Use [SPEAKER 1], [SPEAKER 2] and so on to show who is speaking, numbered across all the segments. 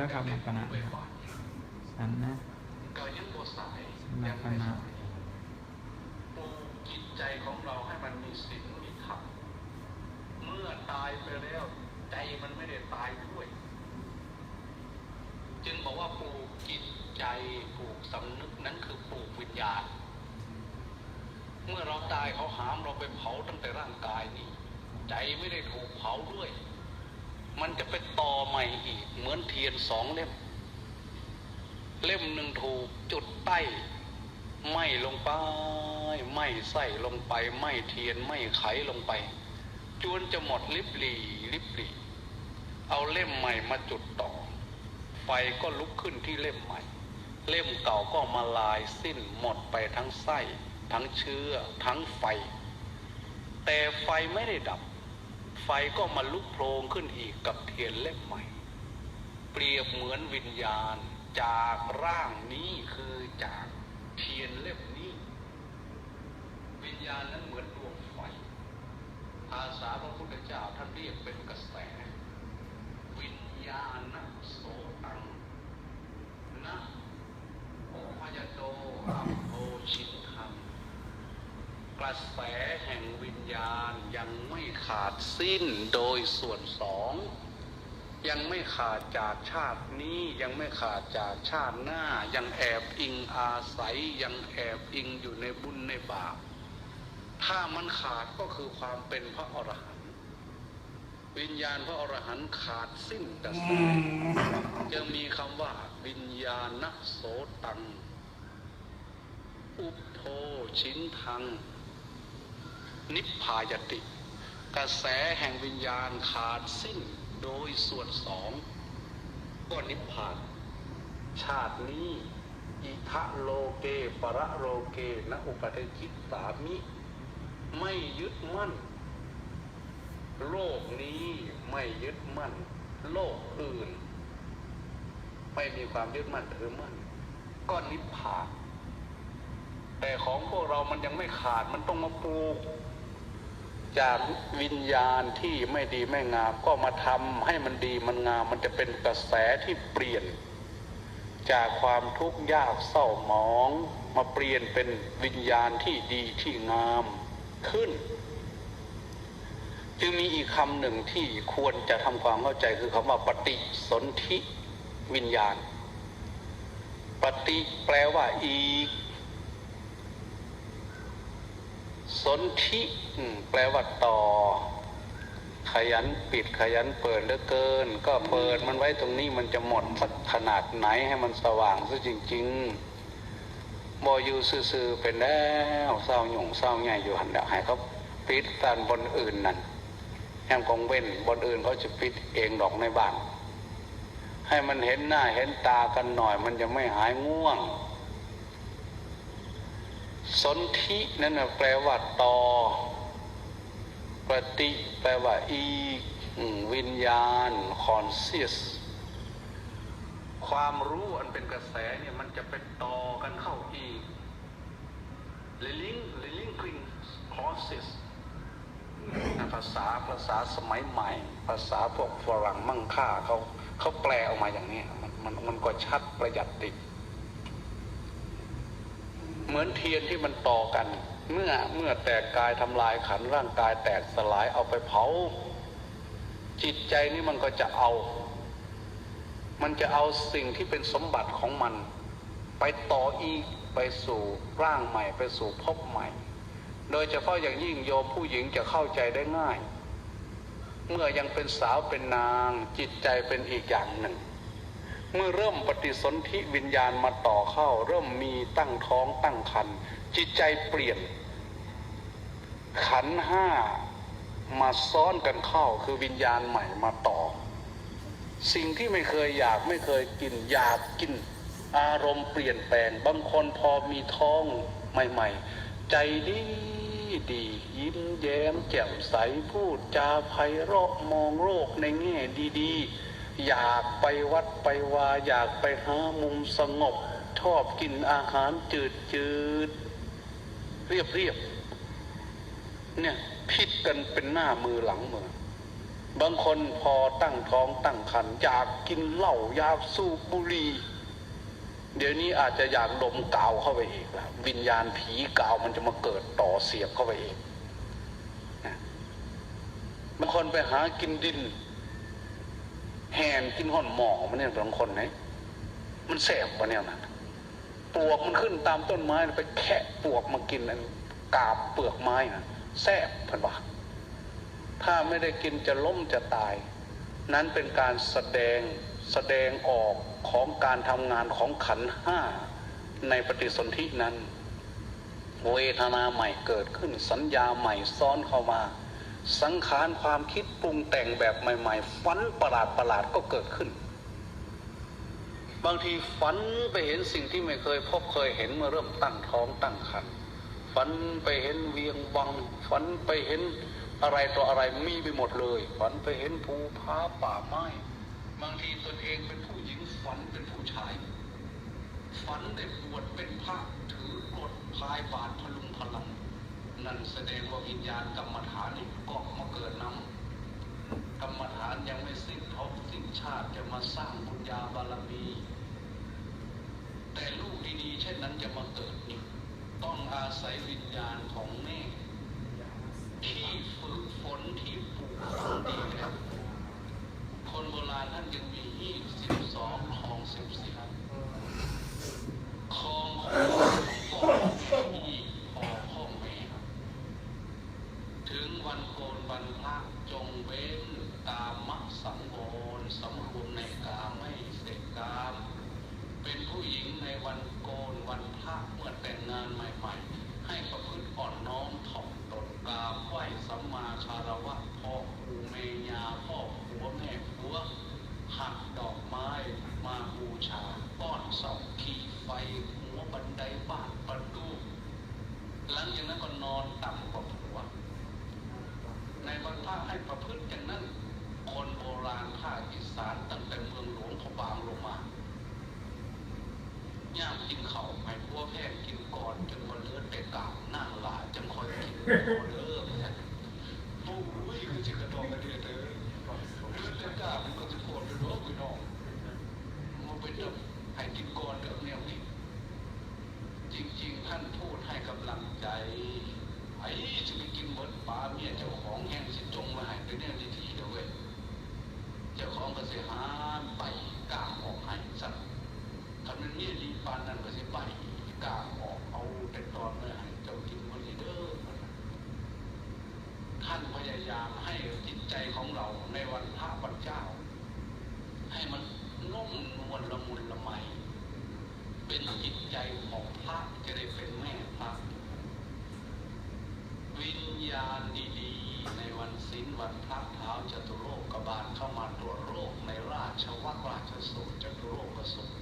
[SPEAKER 1] มนต์
[SPEAKER 2] ฉันเลยนะครับหลักปณะ
[SPEAKER 1] ไป
[SPEAKER 2] นะครับฉันนะ
[SPEAKER 1] ก็ยังโบสมั
[SPEAKER 2] ก
[SPEAKER 1] ง
[SPEAKER 2] ปณะ
[SPEAKER 1] ปลูกจิตใจของเราให้มันมีศีลมีธรรมเมื่อตายไปแล้วใจมันไม่ได้ตายด้วย จึงบอกว่าปลูกจิตใจปลูกสำนึกนั้นคือปลูกวิญญาณ เมื่อเราตายเขาหามเราไปเผาตั้งแต่ร่างกายนี้ ใจไม่ได้ถูกเผาด้วย มันจะไปต่อใหม่อีก เหมือนเทียนสองเล่ม เล่มหนึ่งถูกจุดใต้ไหม่ลงไปไหม่ไส้ลงไปไหม่เทียนไหม่ไขลงไป จวนจะหมดลิบหลีลิบหลีเอาเล่มใหม่มาจุดต่อ ไฟก็ลุกขึ้นที่เล่มใหม่ เล่มเก่าก็มาลายสิ้นหมดไปทั้งไส้ ทั้งเชื้อ ทั้งไฟ แต่ไฟไม่ได้ดับ ไฟก็มาลุกโพลงขึ้นอีกกับเทียนเล่มใหม่ เปรียบเหมือนวิญญาณจากร่างนี้คือจากเทียนเล่มนี้ วิญญาณนั้นเหมือนดวงไฟอาสาพระพุทธเจ้าท่านเรียกเป็นกระแส วิญญาณโสตังนะโอพยโตอัมโพชิน กระแสแห่งวิญญาณยังไม่ขาดสิ้นโดยส่วนสอง ยังไม่ขาดจากชาตินี้ยังไม่ขาดจากชาติหน้า ยังแอบอิงอาศัยยังแอบอิงอยู่ในบุญในบาปถ้ามันขาดก็คือความเป็นพระอรหันต์วิญญาณพระอรหันต์ขาดสิ้นกระแสจึงมีคำว่าวิญญาณโสตัง อุปโทชินทัง นิพพายติ กระแสแห่งวิญญาณขาดสิ้นโดยส่วนสองก็นิพพาน ชาตินี้อิทะโลเกปะระโลเกนะอุปเทคิตสามิ ไม่ยึดมั่น โลกนี้ไม่ยึดมั่น โลกอื่น ไม่มีความยึดมั่นถือมั่น ก็นิพพาน แต่ของพวกเรามันยังไม่ขาดมันต้องมาปลูก จากวิญญาณที่ไม่ดีไม่งาม ก็มาทำให้มันดีมันงาม มันจะเป็นกระแสที่เปลี่ยน จากความทุกข์ยากเศร้าหมอง มาเปลี่ยนเป็นวิญญาณที่ดีที่งามขึ้น จึงมีอีกคำหนึ่งที่ควรจะทำความเข้าใจคือคำว่าปฏิสนธิวิญญาณ ปฏิแปลว่าอีก สนธิแปลว่าต่อ ขยันปิดขยันเปิดเหลือเกิน ก็เปิดมันไว้ตรงนี้มันจะหมดสักขนาดไหนให้มันสว่างซะจริง ๆบออยู่ซื่อๆเป็นแล้วเศร้าหยุ่งเศร้าใหญ่อยู่หันเดะให้เขาปิดตันบนอื่นนั่นแฮมกองเว้นบนอื่นเขาจะปิดเองดอกในบ้านให้มันเห็นหน้าเห็นตากันหน่อย มันจะไม่หายง่วง สนธินั่นแปลว่าต่อ ปฏิแปลว่าอีกวิญญาณ conscious ความรู้อันเป็นกระแสเนี่ยมันจะเป็นต่อกันเข้าอีก link linking process นภาษาภาษาสมัยใหม่ ภาษาพวกฝรั่งมั่งค่าเขาเขาแปลออกมาอย่างนี้มันมันมันก็ชัดประหยัดติด เหมือนเทียนที่มันต่อกัน เมื่อเมื่อแตกกายทำลายขันร่างกายแตกสลายเอาไปเผา จิตใจนี่มันก็จะเอา มันจะเอาสิ่งที่เป็นสมบัติของมัน ไปต่ออีกไปสู่ร่างใหม่ไปสู่ภพใหม่ โดยเฉพาะอย่างยิ่งโยมผู้หญิงจะเข้าใจได้ง่าย เมื่อยังเป็นสาวเป็นนาง จิตใจเป็นอีกอย่างหนึ่ง เมื่อเริ่มปฏิสนธิวิญญาณมาต่อเข้า เริ่มมีตั้งท้องตั้งครรภ์จิตใจเปลี่ยน ขันห้ามาซ้อนกันเข้าคือวิญญาณใหม่มาต่อ สิ่งที่ไม่เคยอยากไม่เคยกินอยากกิน อารมณ์เปลี่ยนแปลง บางคนพอมีท้องใหม่ ๆ ใจดีดียิ้มแย้มแจ่มใสพูดจาไพเราะมองโลกในแง่ดี ๆ อยากไปวัดไปวาอยากไปหามุมสงบ ชอบกินอาหารจืดจืดๆเรียบเรียบๆเนี่ยผิดกันเป็นหน้ามือหลังมือบางคนพอตั้งท้องตั้งครรภ์อยากกินเหล้าอยากสูบบุหรี่เดี๋ยวนี้อาจจะอยากดมกาวเข้าไปอีกแล้ววิญญาณผีกาวมันจะมาเกิดต่อเสียบเข้าไปเองนะบางคนไปหากินดิน แหนกินห่อนหมอมันเนี่ยบางคนไหนมันแสบปะเนี่ยนะปลวกมันขึ้นตามต้นไม้ไปแคะปลวกมากินอันกาบเปลือกไม้นะแสบพันว่าถ้าไม่ได้กินจะล้มจะตาย นั้นเป็นการแสดงแสดงออกของการทำงานของขันห้าในปฏิสนธินั้น เวทนาใหม่เกิดขึ้นสัญญาใหม่ซ้อนเข้ามา สังขารความคิดปรุงแต่งแบบใหม่ ๆ ฝันประหลาดประหลาดๆก็เกิดขึ้น บางทีฝันไปเห็นสิ่งที่ไม่เคยพบเคยเห็นเมื่อเริ่มตั้งท้องตั้งครรภ์ฝันไปเห็นเวียงวัง ฝันไปเห็นอะไรต่ออะไรมีไปหมดเลย ฝันไปเห็นภูผาป่าไม้บางทีตนเองเป็นผู้หญิงฝันเป็นผู้ชาย ฝันได้บวชเป็นพระถือกฎพายบาทพลุงพลัง นั่นแสดงว่าวิญญาณกรรมฐานนี่ก็มาเกิดนำกรรมฐานยังไม่สิ้นภพสิ้นชาติจะมาสร้างบุญญาบารมี แต่ลูกดีๆเช่นนั้นจะมาเกิดต้องอาศัยวิญญาณของแม่ที่ฝึกฝนที่ปลูกฝังดีแล้วคนโบราณท่านยังมียี่สิบสองคลองสิบสี่คลองของพ่อที่พ่อพ่อแม่ ถึง วันโกนวันพะจงเว้นตามมักสังวรสำรวมในกาไม่เสกกามเป็นผู้หญิงในวันโกนวันพระเมื่อแต่งงานใหม่ ๆ ให้ประพฤติอ่อนน้อมถ่อมตนกรามมาคารวะพ่อครูเมยาพ่อผัวแม่ผัว หักดอกไม้มาบูชาก้อนเสาขีไฟ หัวบันไดบ้านประตูหลังจากนั้นก็นอนต่ำกว่าผัว ในบรรพาให้ประพฤติอย่างนั้น คนโบราณภาคอีสานตั้งแต่เมืองหลวงพบางลงมาย่ามกินเขาวให้พวแพงกินก่อนจนวันเลือดแต่กาบนั่งหลาจังคอยกินพอเลิกเนี่ยโอ้ยคือจิกระดองกระเดียดเลยเลือดแต่กาบมันก็จะปวดไปร้องไปน้องมันเป็นเรื่องให้กินก่อนเรื่องแนวนี้จริง ๆ ท่านพูดให้กำลังใจ ไอ้จะไปกินหมดปลาเมียเจ้าของแห้งสิจงมาให้เป็นแนวดีๆเด้อเว้ยเจ้าของก็สิหามไปกล้างออกให้สัตว์ ถ้ามันมีดีปานนั้นก็สิไปกล้าออกเอาแต่ตอนเมื่อให้เจ้ากินวันนี้เด้อท่านพยายามให้จิตใจ ของเราในวันพระวันเจ้า ให้มันนุ่มนวลละมุนละไม เป็นจิตใจของพระจะได้เป็นแม่พระ วิญญาณดีๆ ในวันศีลวันพระเท้าจตุโลกบาลเข้ามาตรวจโรคในราชวัตรราชสูตรจตุโลกสูตร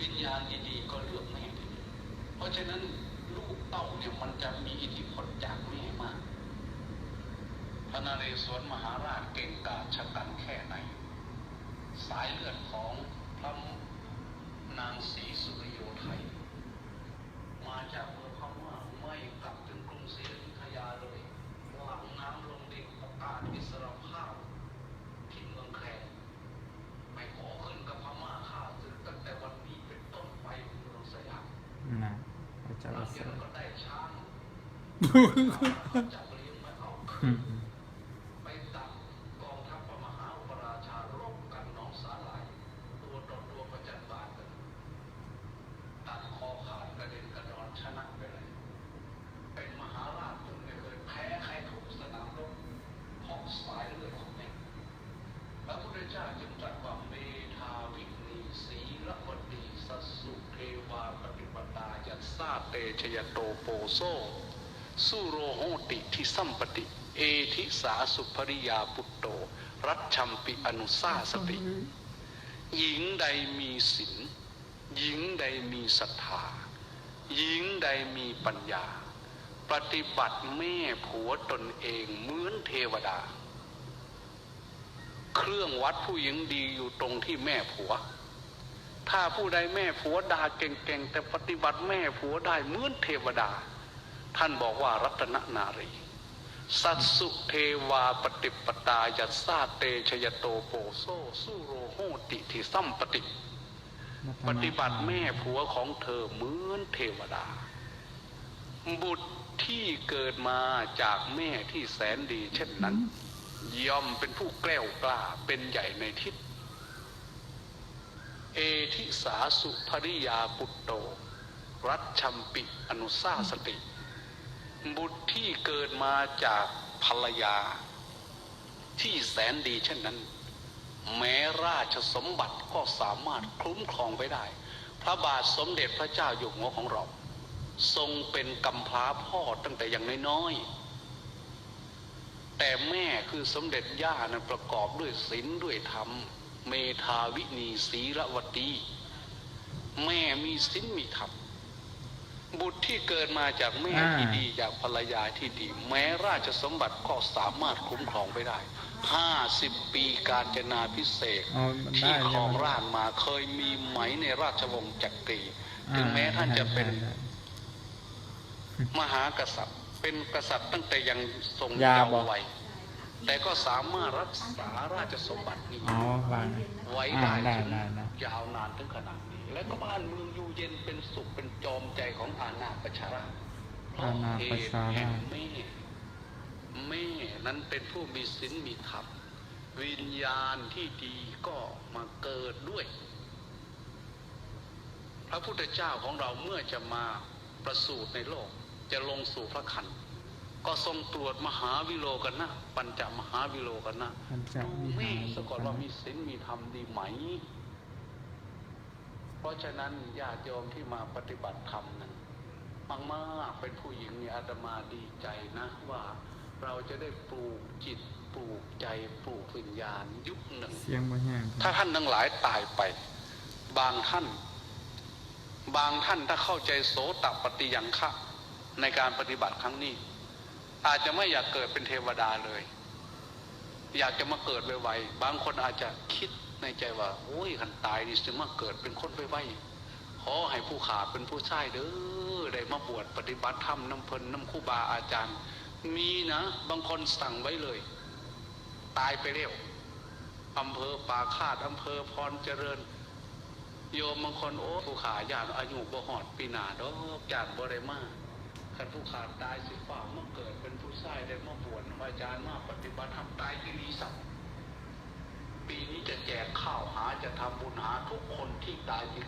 [SPEAKER 1] วิญญาณดีๆก็เลือกแม่ดีเพราะฉะนั้นลูกเต้าเนี่ยมันจะมีอิทธิพลจากแม่มากพระนเรศวรมหาราชเก่งกาจชะกันแค่ไหน สายเลือดของพระนางศรีสุริโยไทย มาจากเมืองพม่าไม่กลับถึงกรุงศรีอยุธยาเลยหลังน้ำลงดินประกาศอิสรภาพที่เมืองแคร์ไม่ขอขึ้นกับพม่าข้าศึกตั้งแต่วันนี้เป็นต้นไปเมืองสยาม
[SPEAKER 2] นะพระเจ้า
[SPEAKER 1] หลัง
[SPEAKER 2] เส
[SPEAKER 1] จาก
[SPEAKER 2] ด็
[SPEAKER 1] นั้น
[SPEAKER 2] จ
[SPEAKER 1] ก็ได้ช้างจับ ฮึ่มหาราชซึ่งไม่เคยแพ้ใครทุกสนามรบเพราะสายเลือดของแม่พระพุทธเจ้าจึงตรัสว่าเมธาวินีสีละวดีสัสสุเทวาปฏิปตายัสสาเตชยโตโปโซ สุโรโหติทิสัมปติ เอทิสาสุภริยาปุตโต รัชชัมปิอนุสาสติ หญิงใดมีศีลหญิงใดมีศรัทธาหญิงใดมีปัญญา ปฏิบัติแม่ผัวตนเองเหมือนเทวดา เครื่องวัดผู้หญิงดีอยู่ตรงที่แม่ผัว ถ้าผู้ใดแม่ผัวด่าเก่งๆ แต่ปฏิบัติแม่ผัวได้เหมือนเทวดา ท่านบอกว่ารัตนนารี สัตสุเทวาปฏิปตายัสสาเตชยโตโปโซสุโรโหติทิสัมปติ ปฏิบัติแม่ผัวของเธอเหมือนเทวดา บุตรที่เกิดมาจากแม่ที่แสนดีเช่นนั้น ย่อมเป็นผู้แกล้วกล้าเป็นใหญ่ในทิศเอทิสาสุภริยาปุตโต รัชชัมปิอนุสาสติ บุตรที่เกิดมาจากภรรยา ที่แสนดีเช่นนั้น แม้ราชสมบัติก็สามารถคุ้มครองไว้ได้ พระบาทสมเด็จพระเจ้าอยู่หัวของเรา ทรงเป็นกำพร้าพ่อตั้งแต่อยังน้อยๆแต่แม่คือสมเด็จย่านั้นประกอบด้วยศีลด้วยธรรม เมธาวินีศีรวตี แม่มีศีลมีธรรม บุตรที่เกิดมาจากแม่ที่ดีจากภรรยาที่ดี แม้ราชสมบัติก็สามารถคุ้มครองไปได้ห้าสิบปีการจนาพิเศษก
[SPEAKER 2] อ๋อมันได้
[SPEAKER 1] ที่ครอง
[SPEAKER 2] ใช่ไหม
[SPEAKER 1] ราชย์มาเคยมีไหมในราชวงศ์จักรีถึงแม้ท่านจะเป็น
[SPEAKER 2] ได้ได้
[SPEAKER 1] มหากษัตริย์ เป็นกษัตริย์ตั้งแต่ยังทรง
[SPEAKER 2] ยา
[SPEAKER 1] เยา
[SPEAKER 2] บอก
[SPEAKER 1] ว์วัยแต่ก็สามารถรักษาราชสมบัตินี้
[SPEAKER 2] อ๋อวาง
[SPEAKER 1] ไว้
[SPEAKER 2] อ่า
[SPEAKER 1] ได้
[SPEAKER 2] ได้
[SPEAKER 1] ถึง
[SPEAKER 2] ได้ได้
[SPEAKER 1] ยาวนานถึงขนาดนี้ และก็บ้านเมืองอยู่เย็นเป็นสุขเป็นจอมใจของอาณาประชาราษฎร์เพราะ
[SPEAKER 2] อาณา
[SPEAKER 1] เห
[SPEAKER 2] ประ
[SPEAKER 1] ตุ
[SPEAKER 2] ชา
[SPEAKER 1] แห่
[SPEAKER 2] รางช
[SPEAKER 1] แม่แม่นั้นเป็นผู้มีศีลมีธรรมวิญญาณที่ดีก็มาเกิดด้วย พระพุทธเจ้าของเราเมื่อจะมาประสูติในโลก จะลงสู่พระคันก็ทรงตรวจมหาวิโลกันนะปัญจมหาวิโลกันนะ
[SPEAKER 2] มันจะ
[SPEAKER 1] ดู
[SPEAKER 2] มี
[SPEAKER 1] แม่
[SPEAKER 2] หา
[SPEAKER 1] สะกดว่ามีศีลมีธรรมดีไหม เพราะฉะนั้นญาติโยมที่มาปฏิบัติธรรมนั้นมากๆเป็นผู้หญิงเนี่ยอาตมาดีใจนะว่าเราจะได้ปลูกจิตปลูกใจปลูกวิญญาณยุคหนึ่ง
[SPEAKER 2] เสียงบ่แห้ง
[SPEAKER 1] ถ้าท่านทั้งหลายตายไป บางท่าน บางท่านถ้าเข้าใจโสตปฏิยังคะในการปฏิบัติครั้งนี้ อาจจะไม่อยากเกิดเป็นเทวดาเลย อยากจะมาเกิดไวๆบางคนอาจจะคิด ในใจว่าโอ้ยขันตายนี่สิมาเกิดเป็นคนไวๆขอให้ผู้ขาเป็นผู้ชายเด้อได้มาบวชปฏิบัติธรรมน้ำเพลินน้ำครูบาอาจารย์ มีนะบางคนสั่งไว้เลย ตายไปเร็วอำเภอป่าคาดอำเภอพรเจริญ โยมบางคนโอ้ผู้ขาญาติอายุบ่หอดปีหนาดอกญาติบ่ได้มาคันผู้ขาตายสิฟ้ามาเกิดเป็นผู้ชายได้มาบวชอาจารย์มาปฏิบัติธรรมตายที่รีสัต ปีนี้จะแจกข้าวหาจะทำบุญหาทุกคนที่ตายที่